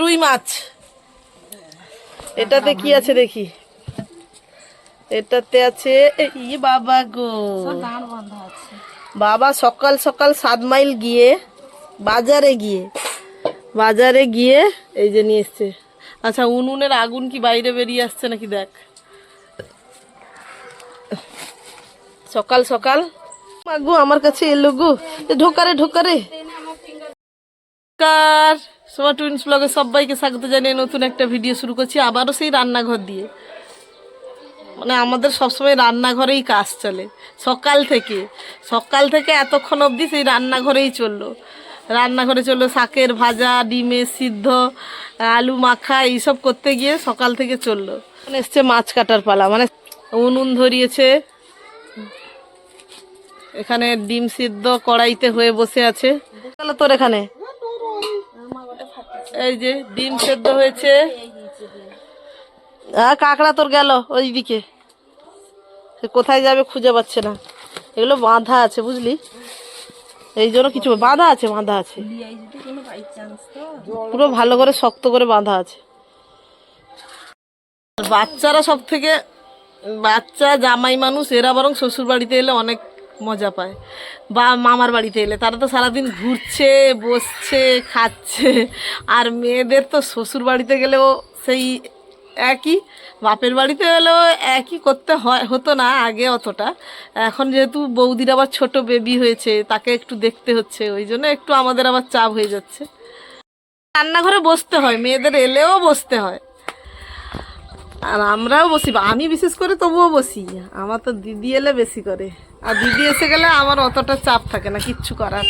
রুই মাছ। এটাতে কি আছে দেখি? এটাতে আছে ই বাবা গো। বাবা সকাল সকাল সাত মাইল গিয়ে বাজারে গিয়ে বাজারে গিয়ে এই যে নিয়ে এসছে। আচ্ছা উনুনের আগুন কি বাইরে বেরিয়ে আসছে নাকি দেখ। সকাল সকাল মাগু আমার কাছে এলো গো। ঢোকারে ঢোকারে। নমস্কার। সোমা টুইন্স ব্লগে সবাইকে স্বাগত জানিয়ে নতুন একটা ভিডিও শুরু করছি আবারও সেই রান্নাঘর দিয়ে। মানে আমাদের সবসময় রান্নাঘরেই কাজ চলে। সকাল থেকে সকাল থেকে এতক্ষণ অবধি সেই রান্নাঘরেই চলল। রান্নাঘরে চলল শাকের ভাজা, ডিমের সিদ্ধ, আলু মাখা, এইসব করতে গিয়ে সকাল থেকে চলল। মানে এসছে মাছ কাটার পালা। মানে উনুন ধরিয়েছে। এখানে ডিম সিদ্ধ কড়াইতে হয়ে বসে আছে। তোর এখানে? এই যে ডিম সেদ্ধ হয়েছে। আর কাঁকড়া তোর গেল ওইদিকে। সে কোথায় যাবে খুঁজে পাচ্ছে না। এগুলো বাঁধা আছে বুঝলি? এই জন্য কিছু বাঁধা আছে বাঁধা আছে। পুরো ভালো করে শক্ত করে বাঁধা আছে। বাচ্চারা সব থেকে বাচ্চা জামাই মানুষ এরা বরং শ্বশুর বাড়িতে এলে অনেক মজা পায়। বা মামার বাড়িতে এলে, তারা তো সারাদিন ঘুরছে, বসছে, খাচ্ছে। আর মেয়েদের তো শ্বশুর বাড়িতে গেলেও সেই একই, বাপের বাড়িতে এলেও একই করতে হয়, হতো না আগে অতটা। এখন যেহেতু বৌদির আবার ছোট বেবি হয়েছে, তাকে একটু দেখতে হচ্ছে, ওই জন্য একটু আমাদের আবার চাপ হয়ে যাচ্ছে। রান্নাঘরে বসতে হয়, মেয়েদের এলেও বসতে হয়। আর আমরাও বসি আমি বিশেষ করে তবুও বসি। আমার তো দিদি এলে বেশি করে। আর দিদি এসে গেলে আমার অতটা চাপ থাকে না কিচ্ছু করার।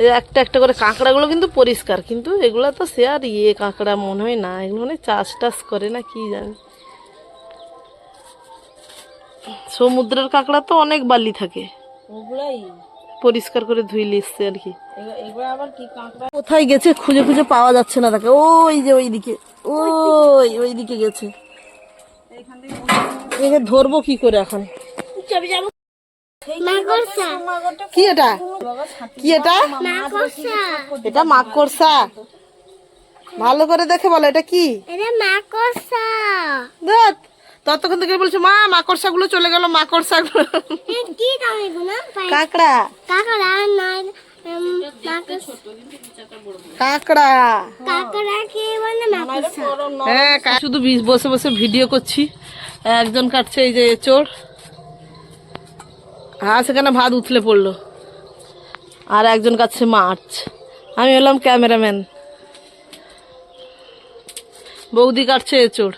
একটা একটা করে কাঁকড়াগুলো কিন্তু পরিষ্কার কিন্তু এগুলো তো সে আর ইয়ে কাঁকড়া মনে হয় না এগুলো মানে চাষ টাস করে না কি জানি। সমুদ্রের কাঁকড়া তো অনেক বালি থাকে। ওগুলাই। পরিষ্কার করে ধুইলে এসছে আর কি। এগুলো- এগুলো আবার কি কাঁকড়া? কোথায় গেছে খুঁজে খুঁজে পাওয়া যাচ্ছে না তাকে ওই যে ওইদিকে ওই ওইদিকে গেছে। একে ধরবো কি করে এখন? কি এটা? কি এটা? এটা মাকড়সা? ভালো করে দেখে বলো এটা কি? ততক্ষণ থেকে বলছো মা মাকড়সা গুলো চলে গেল মাকড়সা গুলো কাঁকড়া। কাকড়া কাঁকড়া। হ্যাঁ শুধু বসে বসে ভিডিও করছি। একজন কাটছে এই যে চোর। হ্যাঁ সেখানে ভাত উতলে পড়ল। আর একজন কাটছে মাছ। আমি হলাম ক্যামেরাম্যান। বৌদি কাটছে এ চোর।